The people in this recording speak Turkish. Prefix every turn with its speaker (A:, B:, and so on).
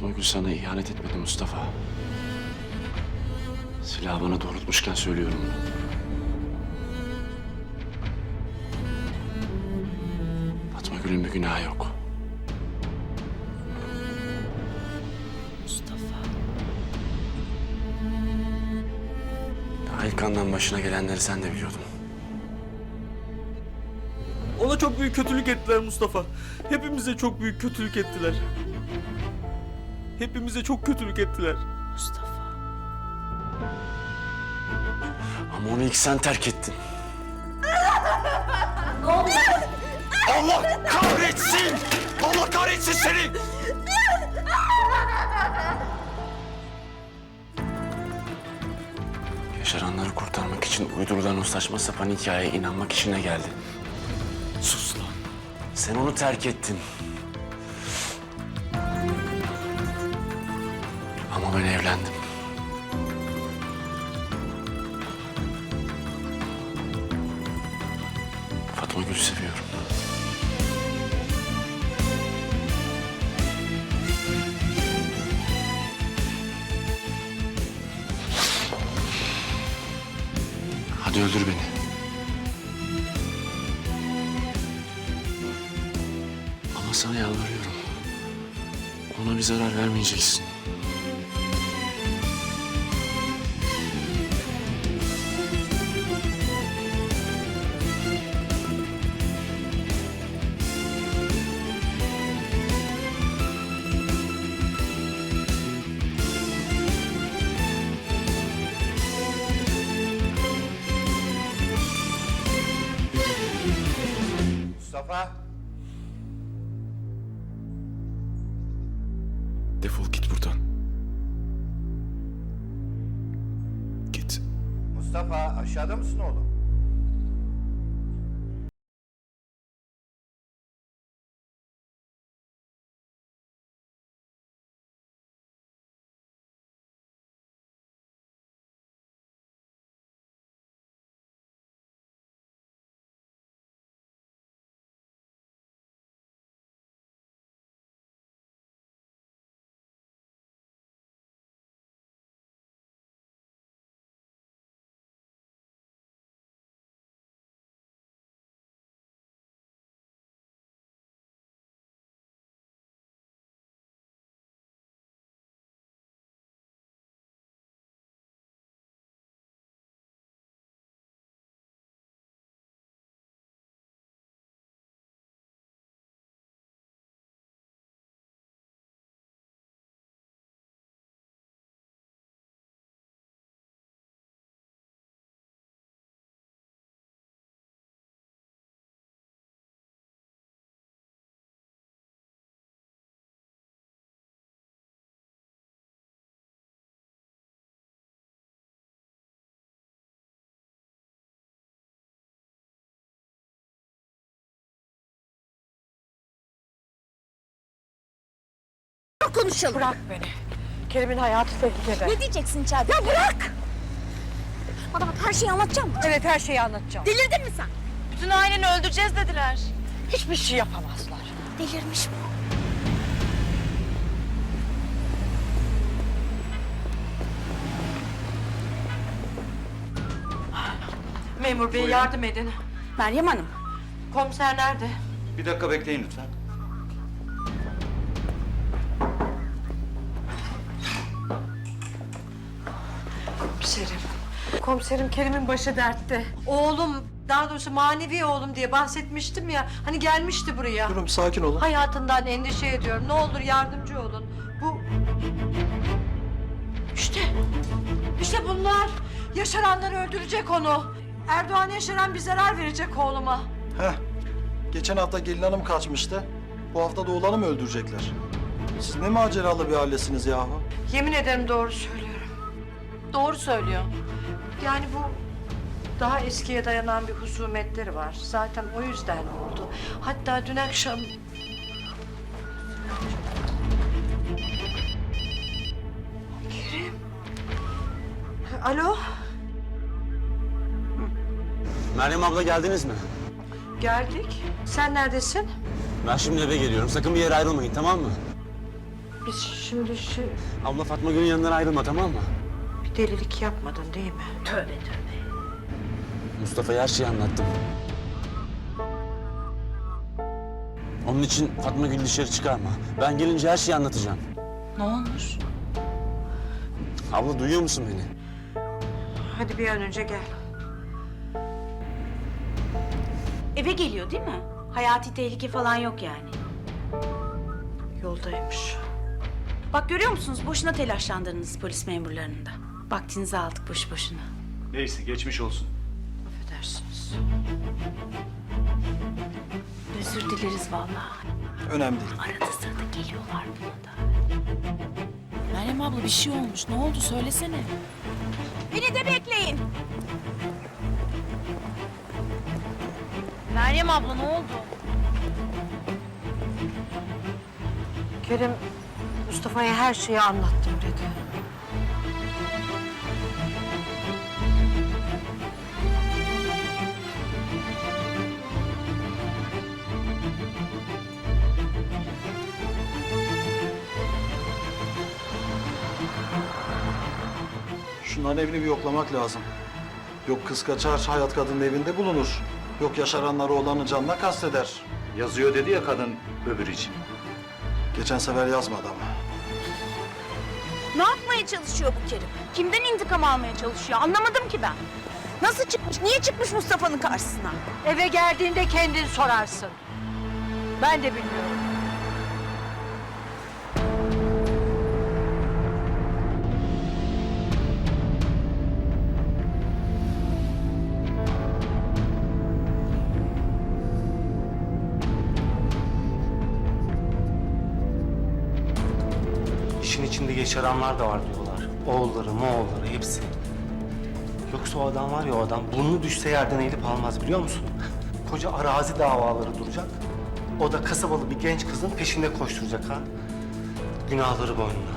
A: Fatma Gül sana ihanet etmedi Mustafa. Silahı bana doğrultmuşken söylüyorum bunu. Fatma Gül'ün bir günahı yok.
B: Mustafa.
A: Daha ilk andan başına gelenleri sen de biliyordun.
C: Ona çok büyük kötülük ettiler Mustafa. Hepimize çok büyük kötülük ettiler. Hepimize çok kötülük ettiler.
B: Mustafa.
A: Ama onu ilk sen terk ettin.
D: Allah kahretsin! Allah kahretsin seni!
A: Yaşaranları kurtarmak için uydurulan o saçma sapan hikayeye inanmak işine geldi.
D: Sus lan!
A: Sen onu terk ettin. Evlendim. Fatma Gül'ü seviyorum. Hadi öldür beni. Ama sana yalvarıyorum. Ona bir zarar vermeyeceksin. Defol git buradan. Git.
D: Mustafa aşağıda mısın oğlum?
B: Konuşalım.
E: Bırak beni. Kerim'in hayatı tehlikede.
B: Ne diyeceksin içeride? Ya bırak! Bana bak her şeyi anlatacağım mı?
E: Evet her şeyi anlatacağım.
B: Delirdin mi sen?
E: Bütün aileni öldüreceğiz dediler. Hiçbir şey yapamazlar.
B: Delirmiş bu.
E: Memur bey yardım edin.
B: Meryem Hanım.
E: Komiser nerede?
D: Bir dakika bekleyin lütfen.
E: Komiserim Kerim'in başı dertte. Oğlum, daha doğrusu manevi oğlum diye bahsetmiştim ya. Hani gelmişti buraya.
C: Durun sakin olun.
E: Hayatından endişe ediyorum. Ne olur yardımcı olun. Bu... İşte, işte bunlar. Yaşaranlar öldürecek onu. Erdoğan Yaşaran bir zarar verecek oğluma.
F: Heh. Geçen hafta gelin hanım kaçmıştı. Bu hafta da oğlanı mı öldürecekler? Siz ne maceralı bir ailesiniz yahu.
E: Yemin ederim doğru söylüyorum. Doğru söylüyor. Yani bu daha eskiye dayanan bir husumetleri var. Zaten o yüzden oldu. Hatta dün akşam... Kerim. Alo,
G: Meryem abla geldiniz mi?
E: geldik. Sen neredesin?
G: Ben şimdi eve geliyorum. Sakın bir yere ayrılmayın tamam mı?
E: biz şimdi şu
G: Abla Fatma Gül'ün yanından ayrılma tamam mı?
E: Bir delilik yapmadın değil mi? Tövbe tövbe.
G: Mustafa'ya her şeyi anlattım. Onun için Fatma Gül dışarı çıkarma. Ben gelince her şeyi anlatacağım.
B: Ne olmuş?
G: Abla duyuyor musun beni?
E: Hadi bir an önce gel.
B: Eve geliyor değil mi? Hayati tehlike falan yok yani.
E: Yoldaymış.
B: Bak görüyor musunuz? Boşuna telaşlandırdınız polis memurlarını da. Vaktinizi aldık boş boşuna.
D: Neyse geçmiş olsun.
E: Affedersiniz.
B: Özür dileriz vallahi.
F: Önemli değil.
B: Arada sırada geliyorlar buna da. Meryem abla bir şey olmuş. Ne oldu söylesene. Beni de bekleyin. Meryem abla ne oldu?
E: Kerem Mustafa'ya her şeyi anlattım dedi.
F: Şunların evini bir yoklamak lazım. Yok kız kaçar, hayat kadının evinde bulunur. Yok yaşaranları olanı canına kasteder.
D: Yazıyor dedi ya kadın öbür için.
F: Geçen sefer yazmadı ama.
B: Ne yapmaya çalışıyor bu Kerim? Kimden intikam almaya çalışıyor? Anlamadım ki ben. Nasıl çıkmış? Niye çıkmış Mustafa'nın karşısına?
E: Eve geldiğinde kendin sorarsın. Ben de bilmiyorum.
H: İşin içinde yaşaranlar da var diyorlar. Oğulları, moğulları hepsi. Yoksa o adam var ya o adam burnu düşse yerden eğilip almaz biliyor musun? Koca arazi davaları duracak. O da kasabalı bir genç kızın peşinde koşturacak ha. Günahları boynuna.